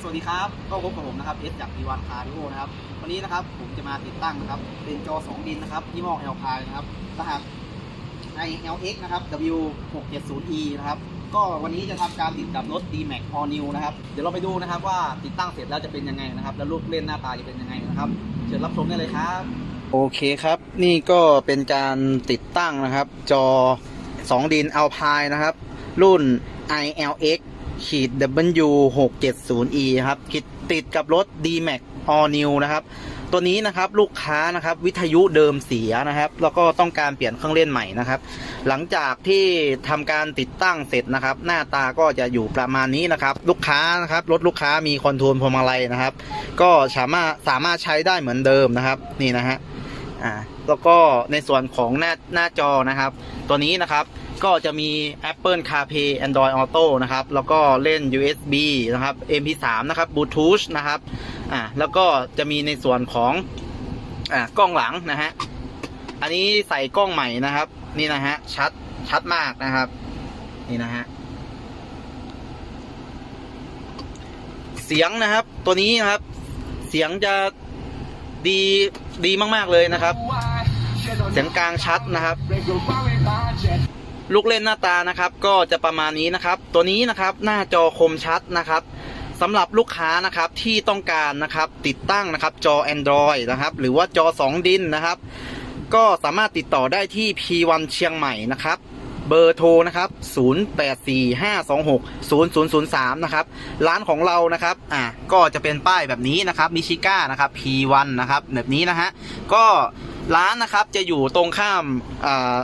สวัสดีครับ ก็พบกับผมนะครับเอสจาก P1 Car d u o นะครับ วันนี้นะครับผมจะมาติดตั้งนะครับ เป็นจอ 2 ดินนะครับยี่ห้อ l p i นะครับ รหัส ILX นะครับ W670E นะครับ ก็วันนี้จะทำการติดกับรถ D-Max All New นะครับ เดี๋ยวเราไปดูนะครับว่าติดตั้งเสร็จแล้วจะเป็นยังไงนะครับ แล้วรูปเล่นหน้าตาจะเป็นยังไงนะครับ เชิญรับชมได้เลยครับ โอเคครับ นี่ก็เป็นการติดตั้งนะครับ จอ 2 ดิน Alpine นะครับ รุ่น ILX ขีด W 6 7 0 E ครับคิดติดกับรถ D-Max All New นะครับ ตัวนี้นะครับลูกค้านะครับวิทยุเดิมเสียนะครับ แล้วก็ต้องการเปลี่ยนเครื่องเล่นใหม่นะครับ หลังจากที่ทำการติดตั้งเสร็จนะครับ หน้าตาก็จะอยู่ประมาณนี้นะครับ ลูกค้านะครับรถลูกค้ามีคอนโทรลพวงมาลัยนะครับ ก็สามารถสามารถใช้ได้เหมือนเดิมนะครับ นี่นะฮะ อ่าแล้วก็ในส่วนของหน้าหน้าจอนะครับ ตัวนี้นะครับก็จะมี Apple CarPlay Android Auto นะครับ แล้วก็เล่น USB นะครับ MP3 นะครับ Bluetooth นะครับอ่าแล้วก็จะมีในส่วนของอ่ากล้องหลังนะฮะอันนี้ใส่กล้องใหม่นะครับ นี่นะฮะชัดชัดมากนะครับ นี่นะฮะเสียงนะครับ ตัวนี้นะครับ เสียงจะ ดีดีมากๆเลยนะครับ เสียงกลางชัดนะครับ ลูกเล่นหน้าตานะครับ ก็จะประมาณนี้นะครับ ตัวนี้นะครับหน้าจอคมชัดนะครับสำหรับลูกค้านะครับที่ต้องการนะครับ ติดตั้งนะครับจอ Android นะครับ หรือว่าจอ 2 ดินนะครับ ก็สามารถติดต่อได้ที่ P1 เชียงใหม่นะครับ เบอร์โทรนะครับ 0845260003 นะครับ ร้านของเรานะครับ อะก็จะเป็นป้ายแบบนี้นะครับ มิชิก้านะครับ P1 นะครับ แบบนี้นะฮะ ก็ร้านนะครับจะอยู่ตรงข้ามอ่า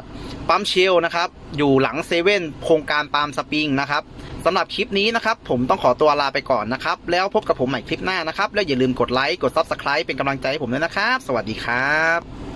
ปั๊มเชลนะครับ อยู่หลังเซเว่นโครงการปาล์มสปริงนะครับสำหรับคลิปนี้นะครับ ผมต้องขอตัวลาไปก่อนนะครับ แล้วพบกับผมใหม่คลิปหน้านะครับ แล้วอย่าลืมกดไลค์ กด Subscribe เป็นกำลังใจให้ผมด้วยนะครับ สวัสดีครับ